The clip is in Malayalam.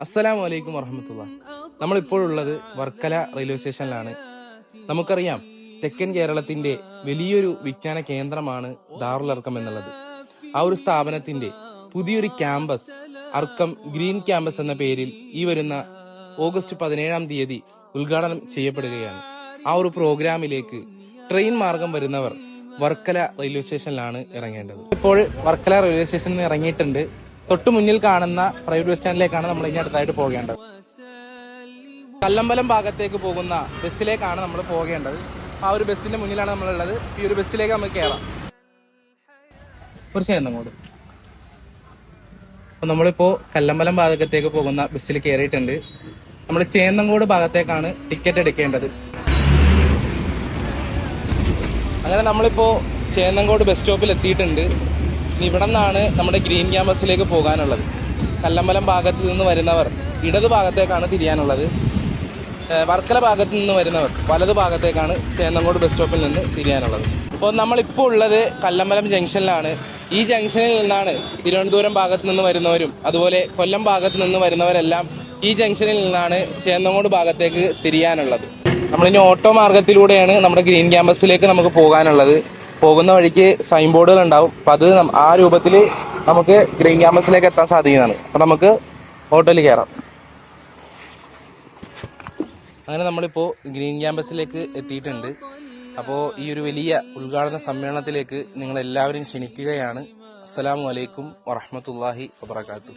അസ്സലാമു അലൈക്കും വറഹമത്തുള്ള. നമ്മളിപ്പോഴുള്ളത് വർക്കല റെയിൽവേ സ്റ്റേഷനിലാണ്. നമുക്കറിയാം തെക്കൻ കേരളത്തിന്റെ വലിയൊരു വിജ്ഞാന കേന്ദ്രമാണ് ദാറുലർക്കം എന്നുള്ളത്. ആ ഒരു സ്ഥാപനത്തിന്റെ പുതിയൊരു ക്യാമ്പസ് അർക്കം ഗ്രീൻ ക്യാമ്പസ് എന്ന പേരിൽ ഈ വരുന്ന ഓഗസ്റ്റ് പതിനേഴാം തീയതി ഉദ്ഘാടനം ചെയ്യപ്പെടുകയാണ്. ആ ഒരു പ്രോഗ്രാമിലേക്ക് ട്രെയിൻ മാർഗം വരുന്നവർ വർക്കല റെയിൽവേ സ്റ്റേഷനിലാണ് ഇറങ്ങേണ്ടത്. ഇപ്പോൾ വർക്കല റെയിൽവേ സ്റ്റേഷനിൽ നിന്ന് ഇറങ്ങിയിട്ടുണ്ട് തൊട്ടു മുന്നിൽ കാണുന്ന പ്രൈവറ്റ് ബസ് സ്റ്റാൻഡിലേക്കാണ് നമ്മൾ ഇനി അടുത്തായിട്ട് പോകേണ്ടത്. കല്ലമ്പലം ഭാഗത്തേക്ക് പോകുന്ന ബസ്സിലേക്കാണ് നമ്മൾ പോകേണ്ടത്. ആ ഒരു ബസ്സിന്റെ മുന്നിലാണ് നമ്മളുള്ളത്. ഈ ഒരു ബസ്സിലേക്ക് നമുക്ക് കയറാം കുറച്ച് അങ്ങോട്ട്. അപ്പൊ നമ്മളിപ്പോ കല്ലമ്പലം ഭാഗത്തേക്ക് പോകുന്ന ബസ്സിൽ കയറിയിട്ടുണ്ട് നമ്മൾ ചേന്നങ്കോട് ഭാഗത്തേക്കാണ് ടിക്കറ്റ് എടുക്കേണ്ടത്. അങ്ങനെ നമ്മളിപ്പോ ചേന്നങ്കോട് ബസ് സ്റ്റോപ്പിൽ എത്തിയിട്ടുണ്ട്. ഇവിടെ നിന്നാണ് നമ്മുടെ ഗ്രീൻ ക്യാമ്പസിലേക്ക് പോകാനുള്ളത്. കല്ലമ്പലം ഭാഗത്ത് നിന്ന് വരുന്നവർ ഇടത് ഭാഗത്തേക്കാണ് തിരിയാനുള്ളത്. വർക്കല ഭാഗത്ത് നിന്ന് വരുന്നവർ വലത് ഭാഗത്തേക്കാണ് ചേന്നങ്കോട് ബസ് സ്റ്റോപ്പിൽ നിന്ന് തിരിയാനുള്ളത്. അപ്പോൾ നമ്മളിപ്പോൾ ഉള്ളത് കല്ലമ്പലം ജംഗ്ഷനിലാണ്. ഈ ജംഗ്ഷനിൽ നിന്നാണ് തിരുവനന്തപുരം ഭാഗത്ത് നിന്ന് വരുന്നവരും അതുപോലെ കൊല്ലം ഭാഗത്ത് നിന്ന് വരുന്നവരെല്ലാം ഈ ജംഗ്ഷനിൽ നിന്നാണ് ചേന്നങ്ങോട് ഭാഗത്തേക്ക് തിരിയാനുള്ളത്. നമ്മളിനി ഓട്ടോ മാർഗത്തിലൂടെയാണ് നമ്മുടെ ഗ്രീൻ ക്യാമ്പസിലേക്ക് നമുക്ക് പോകാനുള്ളത്. പോകുന്ന വഴിക്ക് സൈൻ ബോർഡുകൾ ഉണ്ടാവും. അപ്പൊ അത് ആ രൂപത്തിൽ നമുക്ക് ഗ്രീൻ ക്യാമ്പസിലേക്ക് എത്താൻ സാധിക്കുന്നതാണ്. അപ്പൊ നമുക്ക് ഹോട്ടലിൽ കയറാം അങ്ങനെ നമ്മളിപ്പോ ഗ്രീൻ ക്യാമ്പസിലേക്ക് എത്തിയിട്ടുണ്ട്. അപ്പോൾ ഈ ഒരു വലിയ ഉദ്ഘാടന സമ്മേളനത്തിലേക്ക് നിങ്ങൾ എല്ലാവരും ക്ഷണിക്കുകയാണ്. അസ്സലാമു അലൈക്കും വറഹമത്തല്ലാഹി വബർക്കാത്തു